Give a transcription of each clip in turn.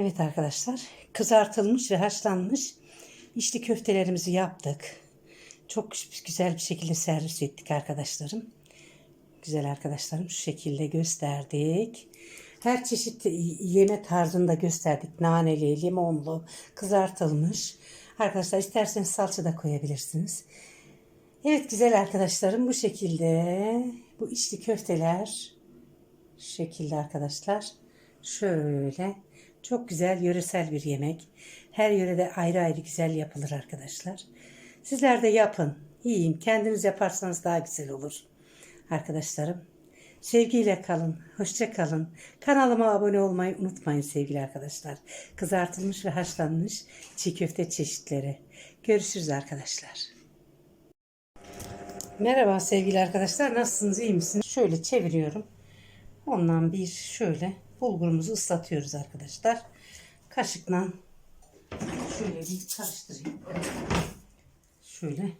Evet arkadaşlar kızartılmış ve haşlanmış içli köftelerimizi yaptık. Çok güzel bir şekilde servis ettik arkadaşlarım. Güzel arkadaşlarım şu şekilde gösterdik. Her çeşit yeme tarzında gösterdik. Naneli, limonlu, kızartılmış. Arkadaşlar isterseniz salça da koyabilirsiniz. Evet güzel arkadaşlarım bu şekilde bu içli köfteler şu şekilde arkadaşlar. Şöyle çok güzel yöresel bir yemek. Her yörede ayrı ayrı güzel yapılır arkadaşlar. Sizler de yapın. Yiyin. Kendiniz yaparsanız daha güzel olur. Arkadaşlarım. Sevgiyle kalın. Hoşça kalın. Kanalıma abone olmayı unutmayın sevgili arkadaşlar. Kızartılmış ve haşlanmış çiğ köfte çeşitleri. Görüşürüz arkadaşlar. Merhaba sevgili arkadaşlar. Nasılsınız? iyi misiniz? Şöyle çeviriyorum. Ondan bir şöyle bulgurumuzu ıslatıyoruz arkadaşlar. Kaşıkla şöyle bir karıştırayım. Şöyle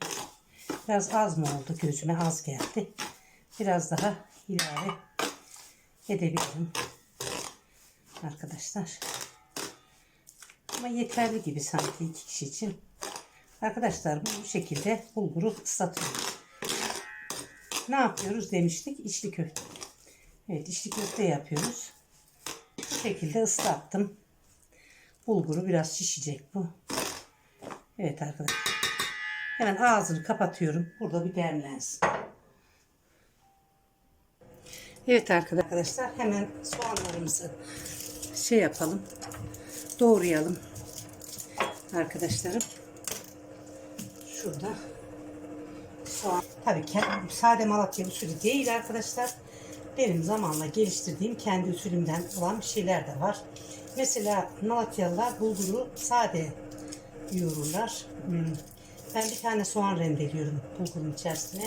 biraz az mı oldu gözüme az geldi. Biraz daha ilave edebilirim. Arkadaşlar. Ama yeterli gibi sanki iki kişi için. Arkadaşlar bu şekilde bulguru ıslatıyoruz. Ne yapıyoruz demiştik? İçli köfte. Evet içli köfte yapıyoruz. Şekilde ıslattım. Bulguru biraz şişecek bu. Evet arkadaşlar. Hemen ağzını kapatıyorum. Burada bir demlensin. Evet arkadaşlar hemen soğanlarımızı şey yapalım. Doğrayalım. Arkadaşlarım. Şurada soğan. Tabii ki sade Malatya usulü değil arkadaşlar. Benim zamanla geliştirdiğim kendi usulümden olan şeyler de var. Mesela Malatyalılar bulguru sade yoğururlar. Hmm. Ben bir tane soğan rendeliyorum bulgurun içerisine.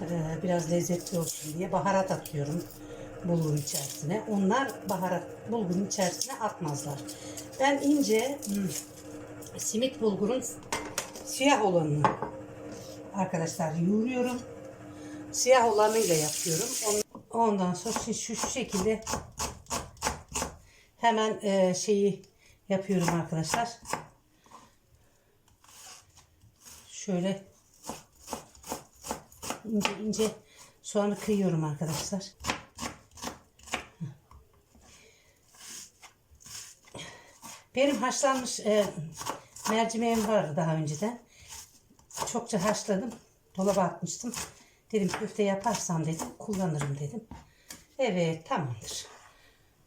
Ee, biraz lezzetli olsun diye baharat atıyorum bulgurun içerisine. Onlar baharat bulgurun içerisine atmazlar. Ben ince hmm, simit bulgurun siyah olanını arkadaşlar yoğuruyorum. Siyah olanıyla yapıyorum. Ondan sonra şu, şu, şu şekilde hemen e, şeyi yapıyorum arkadaşlar. Şöyle ince ince soğanı kıyıyorum arkadaşlar. Benim haşlanmış e, mercimeğim vardı daha önceden. Çokça haşladım. Dolaba atmıştım. Dedim köfte yaparsam dedim kullanırım dedim. Evet tamamdır.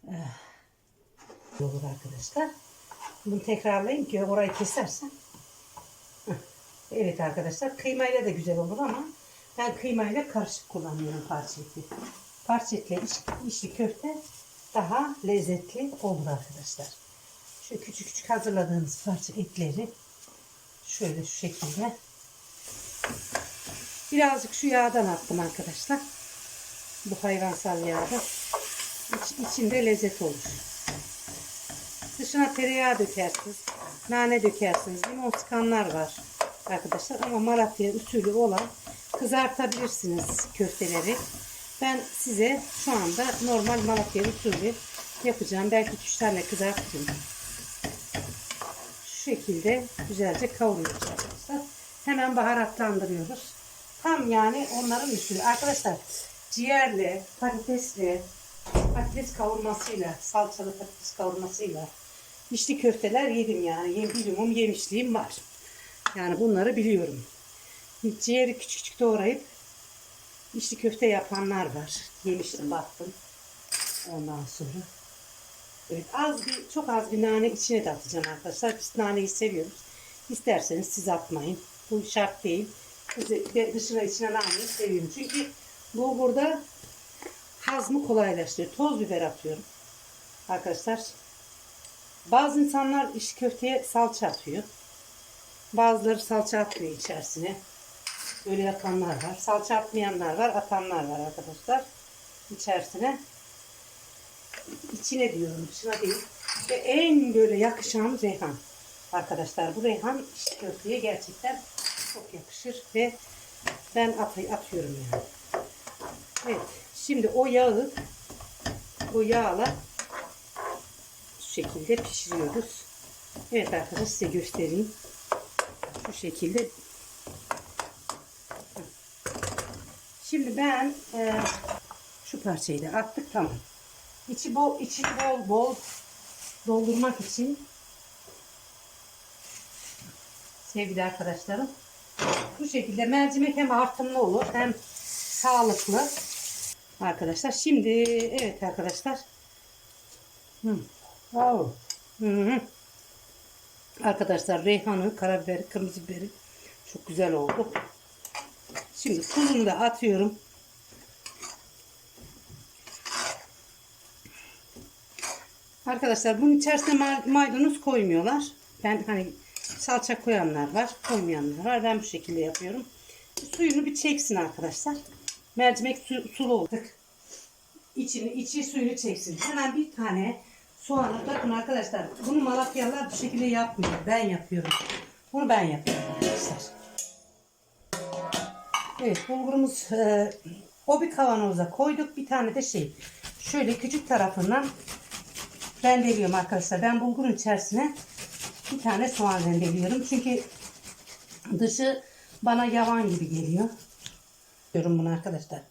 Ee, olur arkadaşlar. Bunu tekrarlayayım ki orayı kesersen. Evet arkadaşlar kıymayla da güzel olur ama ben kıymayla karışık kullanıyorum parça eti. Parça etle iç, içli köfte daha lezzetli olur arkadaşlar. Şu küçük küçük hazırladığımız parça etleri şöyle şu şekilde birazcık şu yağdan attım arkadaşlar. Bu hayvansal yağda. İç, içinde lezzet olur. Dışına tereyağı dökersiniz. Nane dökersiniz. Limon sıkanlar var arkadaşlar. Ama Malatya usulü olan kızartabilirsiniz köfteleri. Ben size şu anda normal Malatya usulü yapacağım. Belki 3 tane kızartırım. Şu şekilde güzelce kavuruyoruz arkadaşlar. Hemen baharatlandırıyoruz. Tam yani onların usulü. Arkadaşlar ciğerle, patatesle, patates kavurmasıyla, salçalı patates kavurmasıyla içli köfteler yedim yani. Yem, bilimum yemişliğim var. Yani bunları biliyorum. Ciğeri küçük küçük doğrayıp içli köfte yapanlar var. Yemiştim baktım. Ondan sonra. Evet az bir çok az bir nane içine de atacağım arkadaşlar. Biz naneyi seviyoruz. İsterseniz siz atmayın. Bu şart değil. Dışına içine naneyi seviyorum. Çünkü bu burada hazmı kolaylaştırıyor. Toz biber atıyorum. Arkadaşlar bazı insanlar iş köfteye salça atıyor. Bazıları salça atmıyor içerisine. Böyle yapanlar var. Salça atmayanlar var. Atanlar var arkadaşlar. İçerisine. içine diyorum. Dışına değil. Ve en böyle yakışan reyhan. Arkadaşlar bu reyhan işte köfteye gerçekten çok yakışır ve ben atay atıyorum yani. Evet. Şimdi o yağı o yağla şekilde pişiriyoruz. Evet arkadaşlar size göstereyim. Şu şekilde. Şimdi ben e, şu parçayı da attık tamam. İçi bol, içi bol bol doldurmak için sevgili arkadaşlarım bu şekilde mercimek hem artımlı olur hem sağlıklı arkadaşlar. Şimdi evet arkadaşlar. Hı. Wow. Hı hı. Arkadaşlar reyhanı, karabiberi, kırmızı biberi çok güzel oldu. Şimdi tuzunu da atıyorum. Arkadaşlar bunun içerisine ma- maydanoz koymuyorlar. Ben hani salça koyanlar var, koymayanlar var. Ben bu şekilde yapıyorum. Suyunu bir çeksin arkadaşlar. Mercimek su, sulu oldu. İçini, içi suyunu çeksin. Hemen bir tane soğanı bakın arkadaşlar. Bunu Malatyalılar bu şekilde yapmıyor. Ben yapıyorum. Bunu ben yapıyorum arkadaşlar. Evet bulgurumuz e, o bir kavanoza koyduk. Bir tane de şey şöyle küçük tarafından rendeliyorum arkadaşlar. Ben bulgurun içerisine bir tane soğan rendeliyorum. Çünkü dışı bana yavan gibi geliyor. Diyorum bunu arkadaşlar.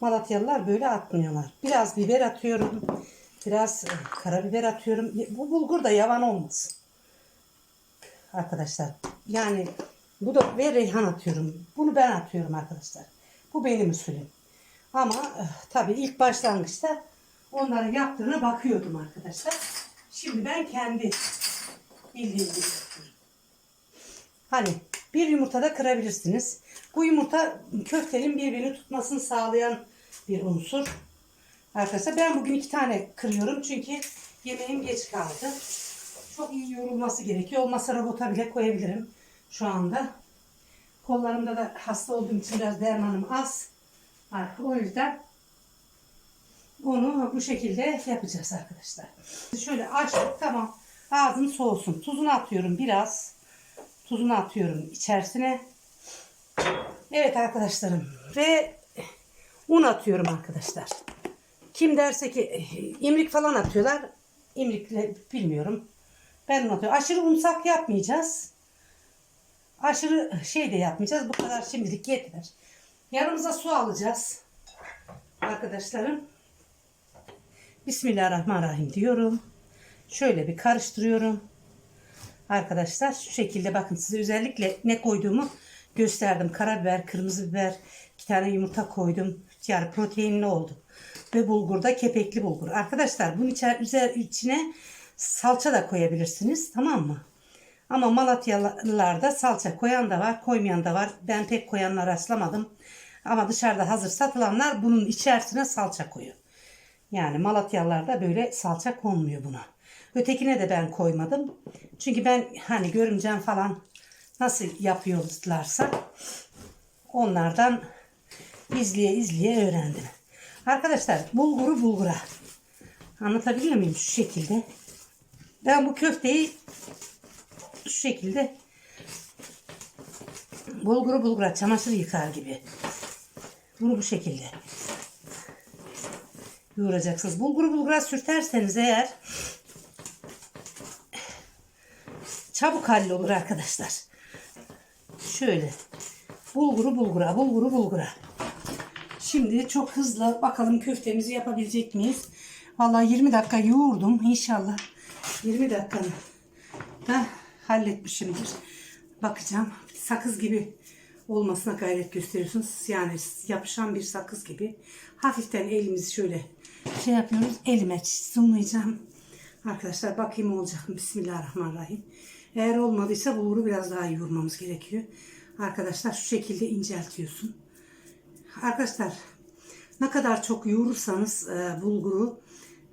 Malatyalılar böyle atmıyorlar. Biraz biber atıyorum. Biraz e, karabiber atıyorum. Bu bulgur da yavan olmasın. Arkadaşlar. Yani bu da ve reyhan atıyorum. Bunu ben atıyorum arkadaşlar. Bu benim usulüm. Ama e, tabii ilk başlangıçta onların yaptığına bakıyordum arkadaşlar. Şimdi ben kendi yapıyorum. Hani bir yumurta da kırabilirsiniz. Bu yumurta köftenin birbirini tutmasını sağlayan bir unsur. Arkadaşlar ben bugün iki tane kırıyorum çünkü yemeğim geç kaldı. Çok iyi yoğrulması gerekiyor. Olmazsa robota bile koyabilirim şu anda. Kollarımda da hasta olduğum için biraz dermanım az. O yüzden onu bu şekilde yapacağız arkadaşlar. Şöyle açtık tamam. Ağzım soğusun. Tuzunu atıyorum biraz. Tuzunu atıyorum içerisine. Evet arkadaşlarım. Ve un atıyorum arkadaşlar. Kim derse ki imrik falan atıyorlar. İmrikle bilmiyorum. Ben un atıyorum. Aşırı unsak yapmayacağız. Aşırı şey de yapmayacağız. Bu kadar şimdilik yeter. Yanımıza su alacağız. Arkadaşlarım. Bismillahirrahmanirrahim diyorum. Şöyle bir karıştırıyorum. Arkadaşlar şu şekilde bakın size özellikle ne koyduğumu gösterdim. Karabiber, kırmızı biber, iki tane yumurta koydum. Yani proteinli oldu. Ve bulgur da kepekli bulgur. Arkadaşlar bunun içer, üzer, içine salça da koyabilirsiniz. Tamam mı? Ama Malatyalılarda salça koyan da var, koymayan da var. Ben pek koyanlar rastlamadım. Ama dışarıda hazır satılanlar bunun içerisine salça koyuyor. Yani Malatyalılarda böyle salça konmuyor buna. Ötekine de ben koymadım. Çünkü ben hani görümcem falan nasıl yapıyorlarsa onlardan izleye izleye öğrendim. Arkadaşlar bulguru bulgura. Anlatabiliyor muyum şu şekilde? Ben bu köfteyi şu şekilde bulguru bulgura çamaşır yıkar gibi. Bunu bu şekilde yoğuracaksınız. Bulguru bulgura sürterseniz eğer çabuk hallolur arkadaşlar. Şöyle bulguru bulgura bulguru bulgura. Şimdi çok hızlı bakalım köftemizi yapabilecek miyiz? Vallahi 20 dakika yoğurdum. İnşallah 20 dakikanı da halletmişimdir. Bakacağım. Sakız gibi olmasına gayret gösteriyorsunuz. Yani yapışan bir sakız gibi. Hafiften elimizi şöyle şey yapıyoruz. Elime zoomlayacağım. Arkadaşlar bakayım olacak mı? Bismillahirrahmanirrahim. Eğer olmadıysa bulguru biraz daha yoğurmamız gerekiyor. Arkadaşlar şu şekilde inceltiyorsun. Arkadaşlar ne kadar çok yoğurursanız e, bulguru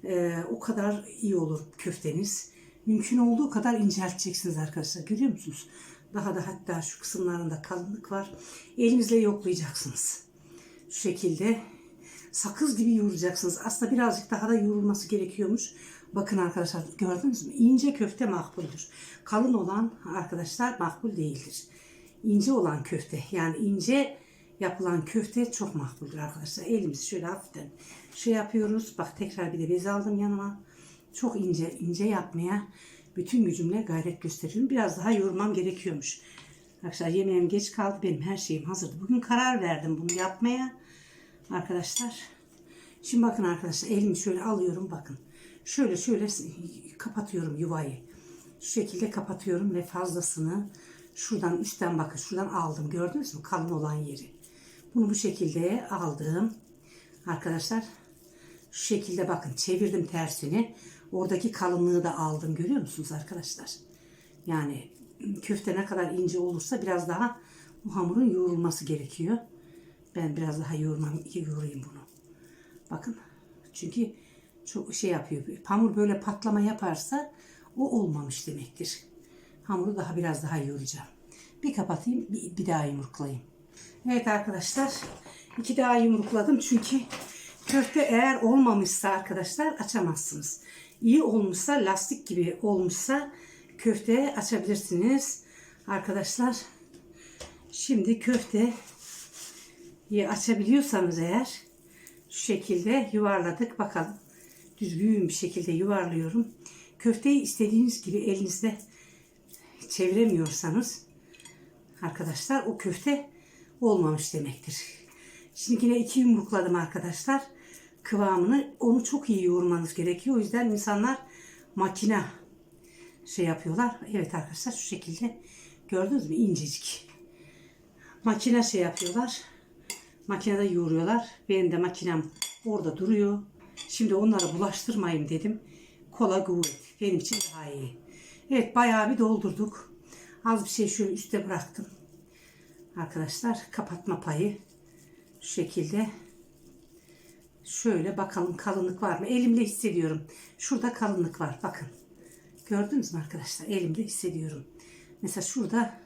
e, o kadar iyi olur köfteniz. Mümkün olduğu kadar incelteceksiniz arkadaşlar. Görüyor musunuz? Daha da hatta şu kısımlarında kalınlık var. Elinizle yoklayacaksınız. Şu şekilde sakız gibi yoğuracaksınız. Aslında birazcık daha da yoğurulması gerekiyormuş. Bakın arkadaşlar gördünüz mü? İnce köfte makbuldür. Kalın olan arkadaşlar makbul değildir. İnce olan köfte yani ince yapılan köfte çok makbuldür arkadaşlar. Elimizi şöyle hafiften şey yapıyoruz. Bak tekrar bir de bez aldım yanıma. çok ince ince yapmaya bütün gücümle gayret gösteriyorum. Biraz daha yoğurmam gerekiyormuş. Arkadaşlar yemeğim geç kaldı. Benim her şeyim hazırdı. Bugün karar verdim bunu yapmaya. Arkadaşlar. Şimdi bakın arkadaşlar elimi şöyle alıyorum bakın. Şöyle şöyle kapatıyorum yuvayı. Şu şekilde kapatıyorum ve fazlasını şuradan üstten bakın şuradan aldım. Gördünüz mü kalın olan yeri. Bunu bu şekilde aldım. Arkadaşlar şu şekilde bakın çevirdim tersini. Oradaki kalınlığı da aldım. Görüyor musunuz arkadaşlar? Yani köfte ne kadar ince olursa biraz daha bu hamurun yoğrulması gerekiyor. Ben biraz daha yoğurmam, yoğurayım bunu. Bakın. Çünkü çok şey yapıyor. Hamur böyle patlama yaparsa o olmamış demektir. Hamuru daha biraz daha yoğuracağım. Bir kapatayım, bir, bir daha yumruklayayım. Evet arkadaşlar, iki daha yumrukladım çünkü köfte eğer olmamışsa arkadaşlar açamazsınız. İyi olmuşsa, lastik gibi olmuşsa köfte açabilirsiniz. Arkadaşlar, şimdi köfte açabiliyorsanız eğer şu şekilde yuvarladık. Bakalım düzgün bir şekilde yuvarlıyorum. Köfteyi istediğiniz gibi elinizde çeviremiyorsanız arkadaşlar o köfte olmamış demektir. Şimdi yine iki yumrukladım arkadaşlar. Kıvamını onu çok iyi yoğurmanız gerekiyor. O yüzden insanlar makine şey yapıyorlar. Evet arkadaşlar şu şekilde gördünüz mü incecik. Makine şey yapıyorlar. Makinede yoğuruyorlar. Benim de makinem orada duruyor. Şimdi onlara bulaştırmayayım dedim. Kola kuvvet. Benim için daha iyi. Evet bayağı bir doldurduk. Az bir şey şöyle üste bıraktım. Arkadaşlar kapatma payı şu şekilde şöyle bakalım kalınlık var mı? Elimle hissediyorum. Şurada kalınlık var. Bakın. Gördünüz mü arkadaşlar? Elimde hissediyorum. Mesela şurada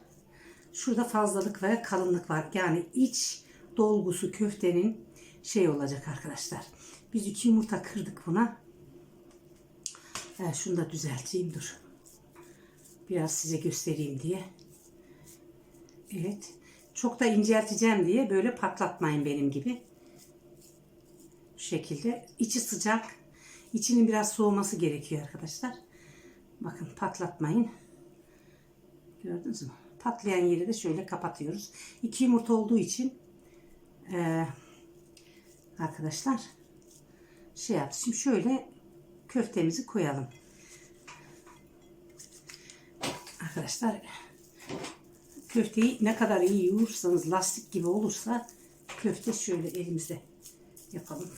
şurada fazlalık ve kalınlık var. Yani iç dolgusu köftenin şey olacak arkadaşlar. Biz iki yumurta kırdık buna. Evet, şunu da düzelteyim dur. Biraz size göstereyim diye. Evet. Çok da incelteceğim diye böyle patlatmayın benim gibi. Şu şekilde. içi sıcak. İçinin biraz soğuması gerekiyor arkadaşlar. Bakın patlatmayın. Gördünüz mü? Patlayan yeri de şöyle kapatıyoruz. İki yumurta olduğu için ee, arkadaşlar şey yaptı. Şimdi şöyle köftemizi koyalım. Arkadaşlar köfteyi ne kadar iyi yoğurursanız lastik gibi olursa köfte şöyle elimizde yapalım.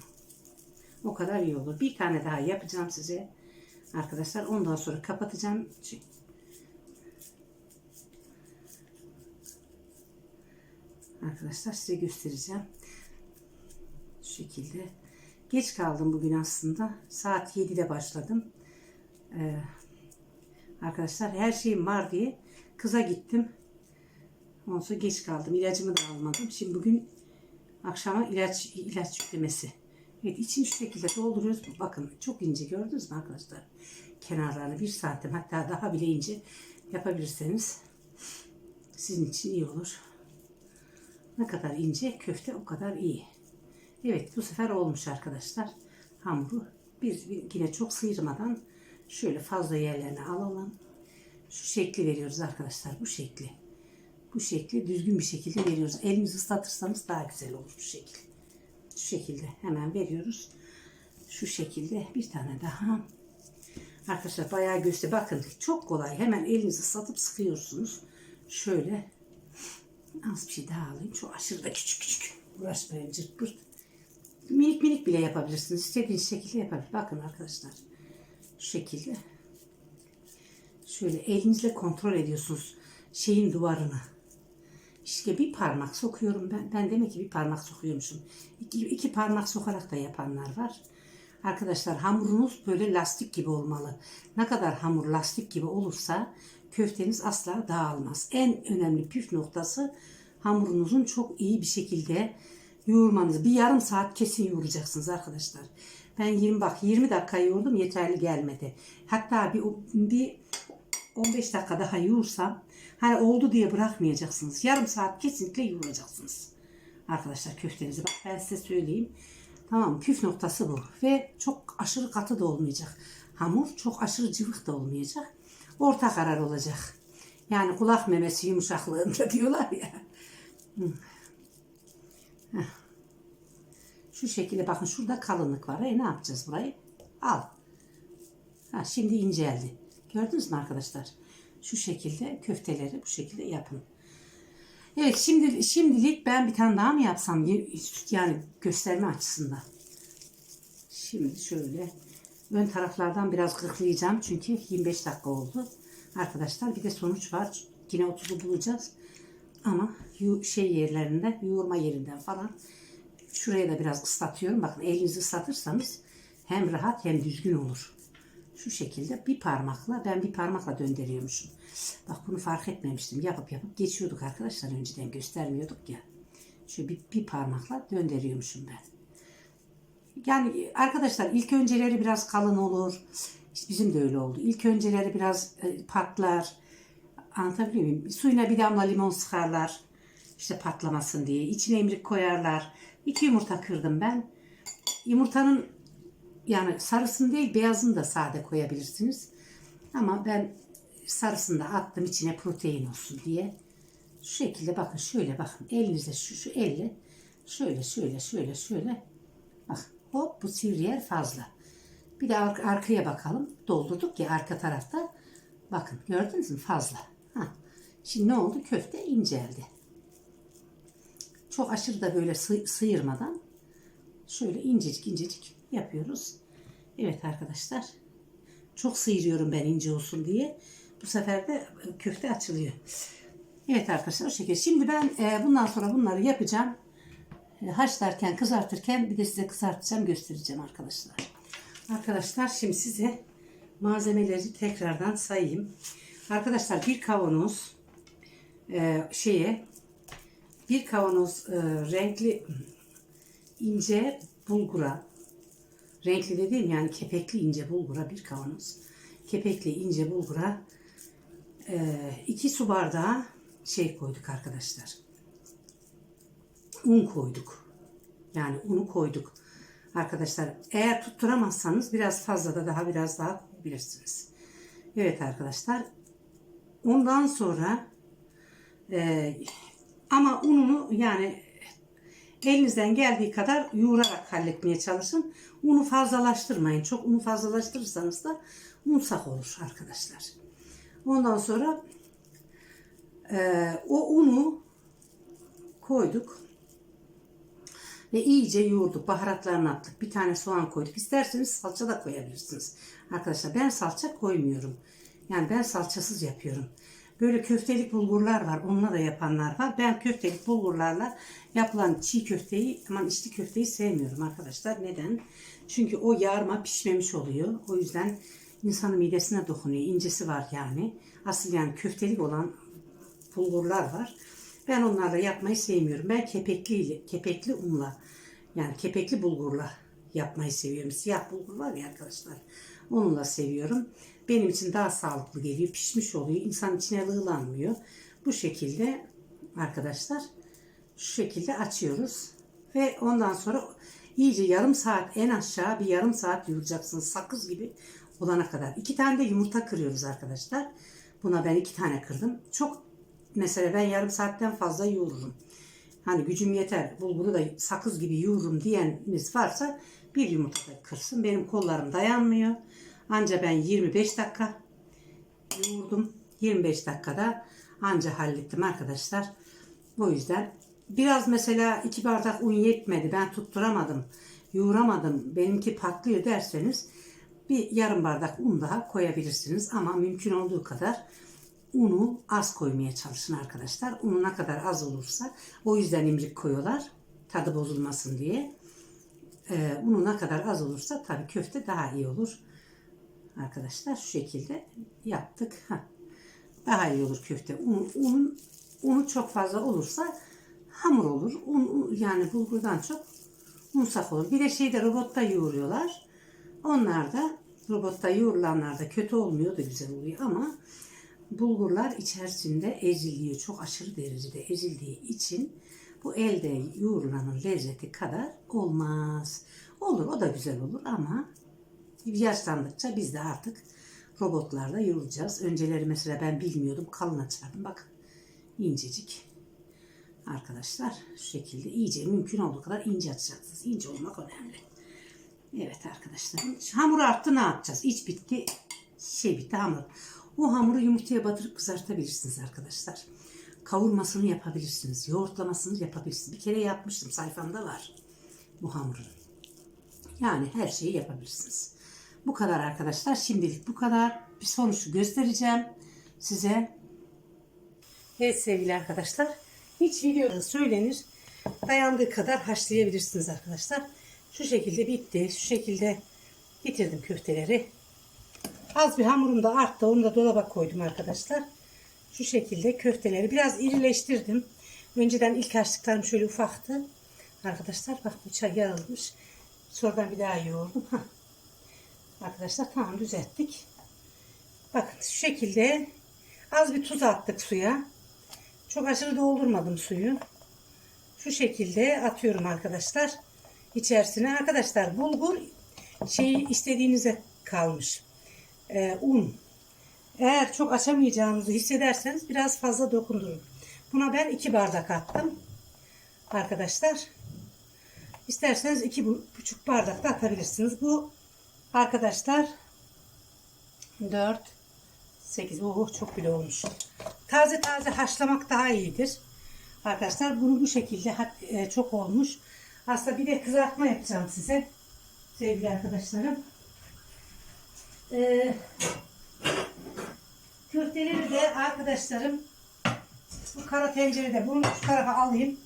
O kadar iyi olur. Bir tane daha yapacağım size. Arkadaşlar ondan sonra kapatacağım. Arkadaşlar size göstereceğim. Şu şekilde. Geç kaldım bugün aslında. Saat 7'de başladım. Ee, arkadaşlar her şeyim var diye kıza gittim. Ondan sonra geç kaldım. İlacımı da almadım. Şimdi bugün akşama ilaç ilaç yüklemesi. Evet içini şu şekilde dolduruyoruz. Bakın çok ince gördünüz mü arkadaşlar? Kenarlarını bir santim hatta daha bile ince yapabilirseniz sizin için iyi olur. Ne kadar ince köfte o kadar iyi. Evet bu sefer olmuş arkadaşlar. Hamuru biz yine çok sıyırmadan şöyle fazla yerlerine alalım. Şu şekli veriyoruz arkadaşlar. Bu şekli. Bu şekli düzgün bir şekilde veriyoruz. Elimizi ıslatırsanız daha güzel olur bu şekil. Şu şekilde hemen veriyoruz. Şu şekilde bir tane daha. Arkadaşlar bayağı göster. Bakın çok kolay. Hemen elinizi ıslatıp sıkıyorsunuz. Şöyle az bir şey daha alayım. Çok aşırı da küçük küçük. Uğraşmayın cırt pırt. Minik minik bile yapabilirsiniz. İstediğiniz şekilde yapabilirsiniz. Bakın arkadaşlar. Şu şekilde. Şöyle elinizle kontrol ediyorsunuz şeyin duvarını. İşte bir parmak sokuyorum ben. Ben demek ki bir parmak sokuyormuşum. İki, iki parmak sokarak da yapanlar var. Arkadaşlar hamurunuz böyle lastik gibi olmalı. Ne kadar hamur lastik gibi olursa köfteniz asla dağılmaz. En önemli püf noktası hamurunuzun çok iyi bir şekilde yoğurmanız. Bir yarım saat kesin yoğuracaksınız arkadaşlar. Ben 20 bak 20 dakika yoğurdum yeterli gelmedi. Hatta bir, bir 15 dakika daha yoğursam hani oldu diye bırakmayacaksınız. Yarım saat kesinlikle yoğuracaksınız. Arkadaşlar köftenizi bak ben size söyleyeyim. Tamam püf noktası bu. Ve çok aşırı katı da olmayacak. Hamur çok aşırı cıvık da olmayacak. Orta karar olacak. Yani kulak memesi yumuşaklığında diyorlar ya. Şu şekilde bakın şurada kalınlık var. E ne yapacağız burayı? Al. Ha, şimdi inceldi. Gördünüz mü arkadaşlar? Şu şekilde köfteleri bu şekilde yapın. Evet şimdi şimdilik ben bir tane daha mı yapsam yani gösterme açısından. Şimdi şöyle ön taraflardan biraz kırklayacağım çünkü 25 dakika oldu. Arkadaşlar bir de sonuç var. Yine 30'u bulacağız. Ama şey yerlerinde, yoğurma yerinden falan şuraya da biraz ıslatıyorum. Bakın elinizi ıslatırsanız hem rahat hem düzgün olur. Şu şekilde bir parmakla ben bir parmakla döndürüyormuşum. Bak bunu fark etmemiştim. Yapıp yapıp geçiyorduk arkadaşlar. Önceden göstermiyorduk ya. Şöyle bir, bir parmakla döndürüyormuşum ben. Yani arkadaşlar ilk önceleri biraz kalın olur. İşte bizim de öyle oldu. İlk önceleri biraz e, patlar. Anlatabiliyor muyum? Suyuna bir damla limon sıkarlar. İşte patlamasın diye. İçine emrik koyarlar. İki yumurta kırdım ben. Yumurtanın yani sarısını değil beyazını da sade koyabilirsiniz. Ama ben sarısını da attım içine protein olsun diye. Şu şekilde bakın şöyle bakın elinizde şu, şu elle şöyle şöyle şöyle şöyle bak hop bu sivri yer fazla. Bir de ar- arkaya bakalım. Doldurduk ya arka tarafta. Bakın gördünüz mü fazla. Şimdi ne oldu? Köfte inceldi. Çok aşırı da böyle sı- sıyırmadan şöyle incecik incecik yapıyoruz. Evet arkadaşlar. Çok sıyırıyorum ben ince olsun diye. Bu sefer de köfte açılıyor. Evet arkadaşlar o şekilde. Şimdi ben e, bundan sonra bunları yapacağım. E, haşlarken, kızartırken bir de size kızartacağım, göstereceğim arkadaşlar. Arkadaşlar şimdi size malzemeleri tekrardan sayayım. Arkadaşlar bir kavanoz e, şeye bir kavanoz e, renkli ince bulgura renkli dediğim yani kepekli ince bulgura bir kavanoz. Kepekli ince bulgura e, iki su bardağı şey koyduk arkadaşlar. Un koyduk. Yani unu koyduk. Arkadaşlar eğer tutturamazsanız biraz fazla da daha biraz daha koyabilirsiniz. Evet arkadaşlar ondan sonra e, ama ununu yani elinizden geldiği kadar yoğurarak halletmeye çalışın. Unu fazlalaştırmayın. Çok unu fazlalaştırırsanız da unsak olur arkadaşlar. Ondan sonra e, o unu koyduk ve iyice yoğurduk. Baharatlarını attık. Bir tane soğan koyduk. İsterseniz salça da koyabilirsiniz. Arkadaşlar ben salça koymuyorum. Yani ben salçasız yapıyorum. Böyle köftelik bulgurlar var. Onunla da yapanlar var. Ben köftelik bulgurlarla yapılan çiğ köfteyi, aman içli köfteyi sevmiyorum arkadaşlar. Neden? Çünkü o yarma pişmemiş oluyor. O yüzden insanın midesine dokunuyor. İncesi var yani. Asıl yani köftelik olan bulgurlar var. Ben onlarla yapmayı sevmiyorum. Ben kepekli kepekli unla yani kepekli bulgurla yapmayı seviyorum. Siyah bulgur var ya arkadaşlar. Onunla seviyorum. Benim için daha sağlıklı geliyor. Pişmiş oluyor. İnsan içine lığlanmıyor. Bu şekilde arkadaşlar şu şekilde açıyoruz. Ve ondan sonra iyice yarım saat en aşağı bir yarım saat yoğuracaksınız. Sakız gibi olana kadar. İki tane de yumurta kırıyoruz arkadaşlar. Buna ben iki tane kırdım. Çok mesela ben yarım saatten fazla yoğururum. Hani gücüm yeter bulguru da sakız gibi yoğururum diyeniniz varsa bir yumurta kırsın. Benim kollarım dayanmıyor. Anca ben 25 dakika yoğurdum. 25 dakikada anca hallettim arkadaşlar. O yüzden biraz mesela iki bardak un yetmedi. Ben tutturamadım. Yoğuramadım. Benimki patlıyor derseniz bir yarım bardak un daha koyabilirsiniz. Ama mümkün olduğu kadar unu az koymaya çalışın arkadaşlar. Unu ne kadar az olursa o yüzden imrik koyuyorlar. Tadı bozulmasın diye. Ee, unu ne kadar az olursa tabii köfte daha iyi olur. Arkadaşlar şu şekilde yaptık. Heh. Daha iyi olur köfte. Un, un, unu çok fazla olursa hamur olur. Un- yani bulgurdan çok unsak olur. Bir de şeyde robotta yoğuruyorlar. Onlar da robotta yoğurulanlar da kötü olmuyor da güzel oluyor ama bulgurlar içerisinde eziliyor. Çok aşırı derecede ezildiği için bu elde yoğurulanın lezzeti kadar olmaz. Olur o da güzel olur ama yaşlandıkça biz de artık robotlarla yoğuracağız. Önceleri mesela ben bilmiyordum kalın açardım. Bak incecik. Arkadaşlar şu şekilde iyice mümkün olduğu kadar ince açacaksınız. İnce olmak önemli. Evet arkadaşlar. Hamur arttı ne yapacağız? İç bitti. Şey bitti hamur. O hamuru yumurtaya batırıp kızartabilirsiniz arkadaşlar. Kavurmasını yapabilirsiniz. Yoğurtlamasını yapabilirsiniz. Bir kere yapmıştım. Sayfamda var. Bu hamurun. Yani her şeyi yapabilirsiniz. Bu kadar arkadaşlar. Şimdilik bu kadar. Bir sonucu göstereceğim size. Evet sevgili arkadaşlar. Hiç videoda söylenir. Dayandığı kadar haşlayabilirsiniz arkadaşlar. Şu şekilde bitti. Şu şekilde getirdim köfteleri. Az bir hamurum da arttı. Onu da dolaba koydum arkadaşlar. Şu şekilde köfteleri biraz irileştirdim. Önceden ilk açtıklarım şöyle ufaktı. Arkadaşlar bak bıçak yarılmış. Sonradan bir daha yoğurdum. Arkadaşlar tamam düzelttik. Bakın şu şekilde az bir tuz attık suya. Çok aşırı doldurmadım suyu. Şu şekilde atıyorum arkadaşlar. İçerisine arkadaşlar bulgur şeyi istediğinize kalmış. Ee, un. Eğer çok açamayacağınızı hissederseniz biraz fazla dokundurun. Buna ben iki bardak attım. Arkadaşlar. İsterseniz iki bu- buçuk bardak da atabilirsiniz. Bu arkadaşlar 4 8 oh çok bile olmuş. Taze taze haşlamak daha iyidir. Arkadaşlar bunu bu şekilde e, çok olmuş. Aslında bir de kızartma yapacağım size. Sevgili arkadaşlarım. Ee, köfteleri de arkadaşlarım bu kara tencerede bunu şu tarafa alayım.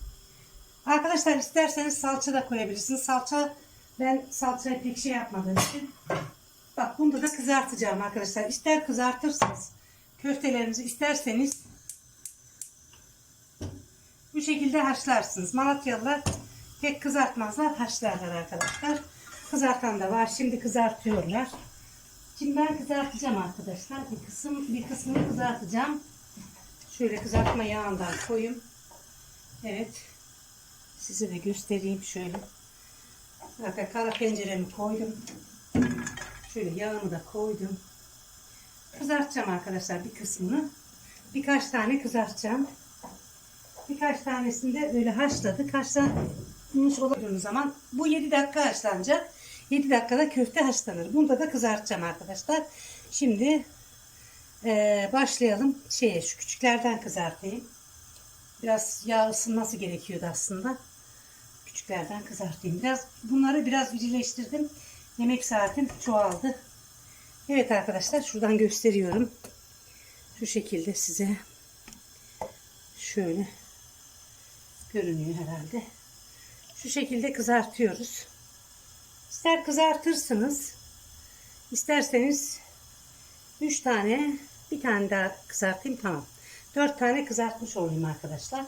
Arkadaşlar isterseniz salça da koyabilirsiniz. Salça ben salçayı pek şey yapmadığım için Bak bunda da kızartacağım arkadaşlar. İster kızartırsınız köftelerinizi isterseniz bu şekilde haşlarsınız. Malatyalılar tek kızartmazlar haşlarlar arkadaşlar. Kızartan da var. Şimdi kızartıyorlar. Şimdi ben kızartacağım arkadaşlar. Bir kısım bir kısmını kızartacağım. Şöyle kızartma yağından koyayım. Evet. Size de göstereyim şöyle. Zaten kara penceremi koydum. Şöyle yağımı da koydum. Kızartacağım arkadaşlar bir kısmını. Birkaç tane kızartacağım. Birkaç tanesini de böyle haşladık. Haşlanmış olduğu zaman bu 7 dakika haşlanacak. 7 dakikada köfte haşlanır. Bunda da kızartacağım arkadaşlar. Şimdi eee, başlayalım. Şeye şu küçüklerden kızartayım. Biraz yağ ısınması gerekiyordu aslında. Küçüklerden kızartayım. Biraz bunları biraz irileştirdim. Yemek saatim çoğaldı. Evet arkadaşlar şuradan gösteriyorum. Şu şekilde size şöyle görünüyor herhalde. Şu şekilde kızartıyoruz. İster kızartırsınız, isterseniz 3 tane, bir tane daha kızartayım tamam. 4 tane kızartmış olayım arkadaşlar.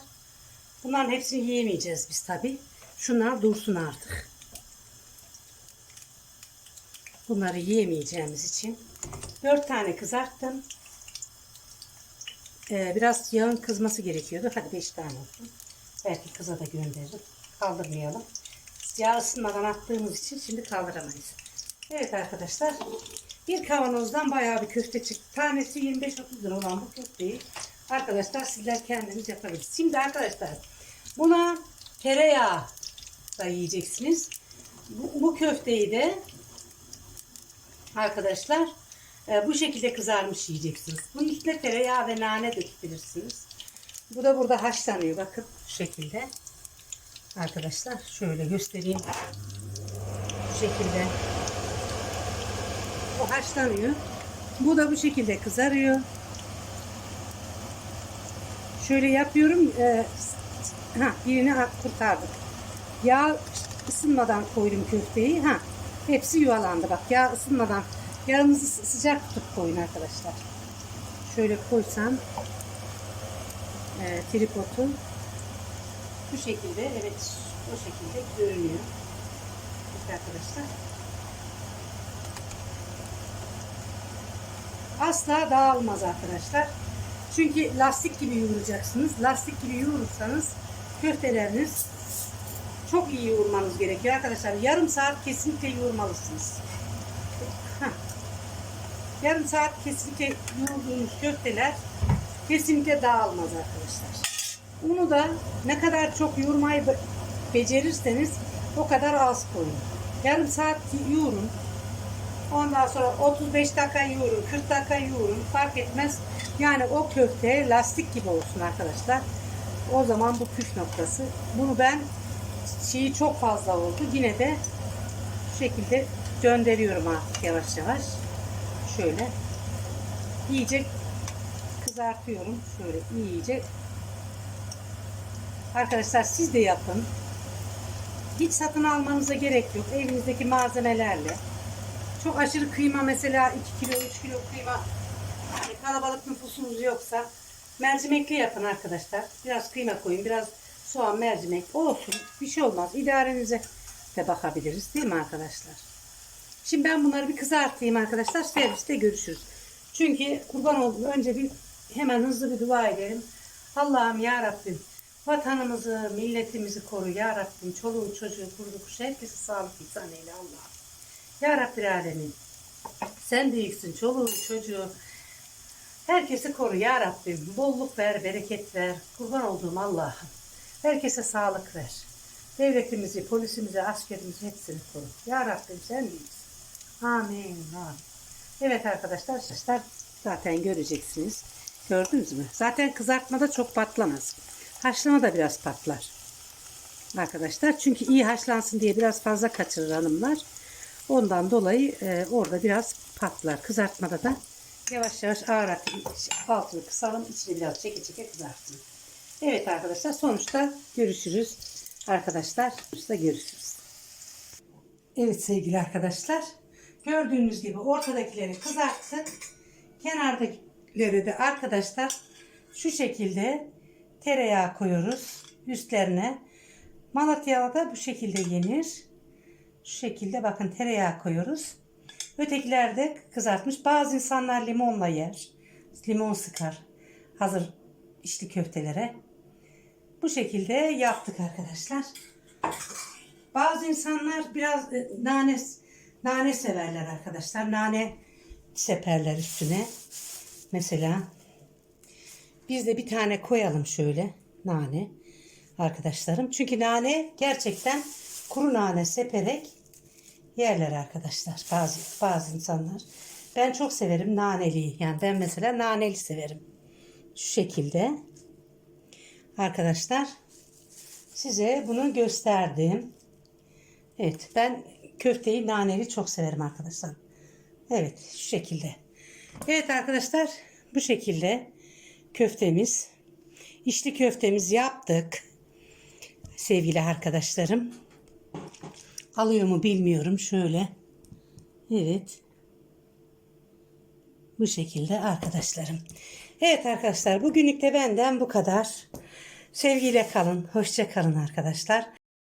Bunların hepsini yiyemeyeceğiz biz tabi. Şunlar dursun artık. Bunları yiyemeyeceğimiz için 4 tane kızarttım. Ee, biraz yağın kızması gerekiyordu. Hadi 5 tane olsun. Belki kıza da gönderirim. Kaldırmayalım. Yağ ısınmadan attığımız için şimdi kaldıramayız. Evet arkadaşlar. Bir kavanozdan bayağı bir köfte çıktı. Tanesi 25-30 lira olan bu köfteyi arkadaşlar sizler kendiniz yapabilirsiniz. Şimdi arkadaşlar buna tereyağı da yiyeceksiniz. Bu, bu köfteyi de arkadaşlar e, bu şekilde kızarmış yiyeceksiniz. Bunun üstüne tereyağı ve nane dökebilirsiniz. Bu da burada haşlanıyor. Bakın şu şekilde. Arkadaşlar şöyle göstereyim. Bu şekilde. O haşlanıyor. Bu da bu şekilde kızarıyor. Şöyle yapıyorum. E, ha, birini kurtardık. Yağ ısınmadan koydum köfteyi. Ha, hepsi yuvalandı. Bak yağ ısınmadan. Yağınızı sı- sıcak tutup koyun arkadaşlar. Şöyle koysam e, tripodu bu şekilde evet o şekilde görünüyor. Bak arkadaşlar. Asla dağılmaz arkadaşlar. Çünkü lastik gibi yoğuracaksınız. Lastik gibi yoğurursanız köfteleriniz çok iyi yoğurmanız gerekiyor arkadaşlar. Yarım saat kesinlikle yoğurmalısınız. Heh. Yarım saat kesinlikle yoğurduğunuz köfteler kesinlikle dağılmaz arkadaşlar. Unu da ne kadar çok yoğurmayı be- becerirseniz o kadar az koyun. Yarım saat yoğurun. Ondan sonra 35 dakika yoğurun, 40 dakika yoğurun fark etmez. Yani o köfte lastik gibi olsun arkadaşlar. O zaman bu püf noktası. Bunu ben şeyi çok fazla oldu. Yine de şu şekilde gönderiyorum artık yavaş yavaş. Şöyle iyice kızartıyorum. Şöyle iyice. Arkadaşlar siz de yapın. Hiç satın almanıza gerek yok. Evinizdeki malzemelerle. Çok aşırı kıyma mesela 2 kilo 3 kilo kıyma yani kalabalık nüfusunuz yoksa mercimekli yapın arkadaşlar. Biraz kıyma koyun, biraz soğan, mercimek olsun. Bir şey olmaz. İdarenize de bakabiliriz değil mi arkadaşlar? Şimdi ben bunları bir kızartayım arkadaşlar. Serviste görüşürüz. Çünkü kurban oldum. Önce bir hemen hızlı bir dua edelim. Allah'ım ya Rabbim vatanımızı, milletimizi koru ya Rabbim. Çoluğu, çocuğu, kurdu, kuşu herkese sağlık ihsan eyle Allah'ım. Ya Alemin. Sen büyüksün. Çoluğu, çocuğu. Herkesi koru ya Rabbim. Bolluk ver, bereket ver. Kurban olduğum Allah'ım. Herkese sağlık ver. Devletimizi, polisimizi, askerimizi hepsini koru. Ya Rabbim sen büyüksün. Amin. Amin. Evet arkadaşlar, arkadaşlar zaten göreceksiniz. Gördünüz mü? Zaten kızartmada çok patlamaz. Haşlama da biraz patlar. Arkadaşlar çünkü iyi haşlansın diye biraz fazla kaçırır hanımlar. Ondan dolayı e, orada biraz patlar. Kızartmada da yavaş yavaş ağır altını kısalım. içini biraz çeke çeke kızartın. Evet arkadaşlar sonuçta görüşürüz. Arkadaşlar sonuçta görüşürüz. Evet sevgili arkadaşlar. Gördüğünüz gibi ortadakileri kızarttık. Kenardakileri de arkadaşlar şu şekilde tereyağı koyuyoruz üstlerine. Malatya'da da bu şekilde yenir. Şu şekilde bakın tereyağı koyuyoruz. Ötekiler de kızartmış. Bazı insanlar limonla yer. Limon sıkar. Hazır içli köftelere. Bu şekilde yaptık arkadaşlar. Bazı insanlar biraz e, nane nane severler arkadaşlar. Nane seperler üstüne. Mesela biz de bir tane koyalım şöyle nane arkadaşlarım. Çünkü nane gerçekten kuru nane seperek yerler arkadaşlar. Bazı bazı insanlar. Ben çok severim naneliyi. Yani ben mesela naneli severim. Şu şekilde. Arkadaşlar size bunu gösterdim. Evet ben köfteyi naneli çok severim arkadaşlar. Evet şu şekilde. Evet arkadaşlar bu şekilde köftemiz içli köftemiz yaptık. Sevgili arkadaşlarım. Alıyor mu bilmiyorum şöyle. Evet. Bu şekilde arkadaşlarım. Evet arkadaşlar bugünlük de benden bu kadar. Sevgiyle kalın. Hoşça kalın arkadaşlar.